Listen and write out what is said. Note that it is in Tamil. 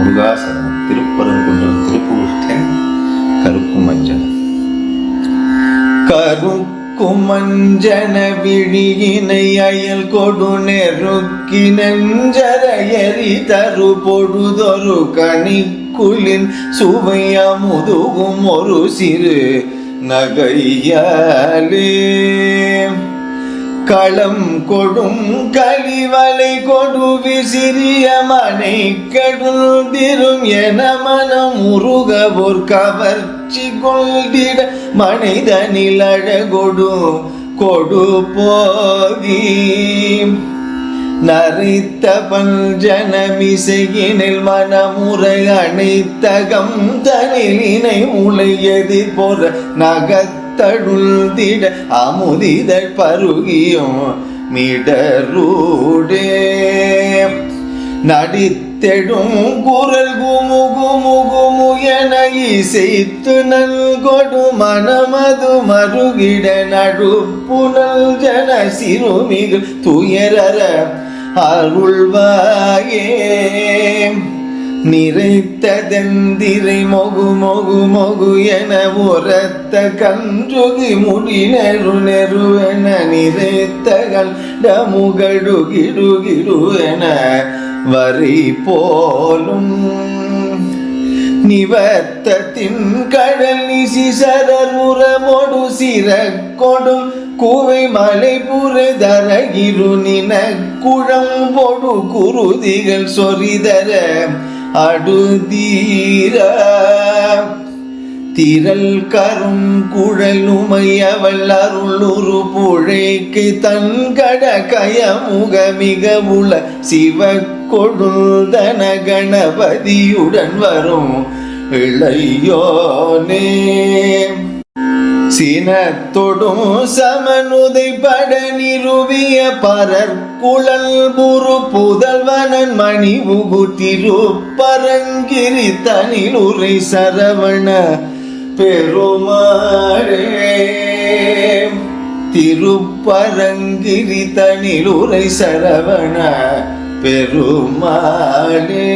முருகாசனம் திருப்பரங்குன்றம் திருப்பூர்த்தன் கருப்பு மஞ்சள். கருக்கும் மஞ்சன விழியினை அயல் கொடு நெருக்கி நெஞ்சரையறி தரு பொழுதொரு கனிக்குளின் சுவைய முதுகும் ஒரு சிறு நகையாலே. களம் கொடும் கலிவலை கொடு விசிறிய மனை கடுந்திரும் என மனம் உருக ஒரு கவர்ச்சி கொள்திட மனிதனில் அழகொடு கொடு போகி. நரித்த பஞ்சனமிசையினில் மனமுறை அனைத்தகம் தனிலினை உளையதி பொற நகத்தழுந்திட அமுதிதழ் பருகியும் மிடரூடே. நடித்தெடும் குரல் குமு குமு குமு என இசைத்து நல்கொடு மனமது மருகிட நடுப்புணல் ஜன சிறுமிகள் துயரற அருள்வாயே. நிறைத்ததெந்திரை மொகு மொகு மொகு என உரத்த கன்றுகி முடி நெரு நெருவென நிறைத்தகள் டமுகடு கிடு என வரி போலும். நிவர்த்தத்தின் கடல் நிசிசரர் உரமொடு சிறக்கொடும் குவை மலை புரைதர நின குழம்பொடு குருதிகள் சொரிதர அடுதீர திரள் கரும் குழலுமையவள் அருளுரு புழைக்கு தன் கட கயமுக மிக உள சிவ கொடுந்தன கணபதியுடன் வரும் இளையோனே. சினத்தொடும் சமனுதை பட நிறுவிய பரர் குழல் புரு புதல்வனன் மணி உகு திருப்பரங்கிரி தனில் உரை சரவண பெருமாளே. திருப்பரங்கிரி தனில் உரை சரவண பெருமாளே.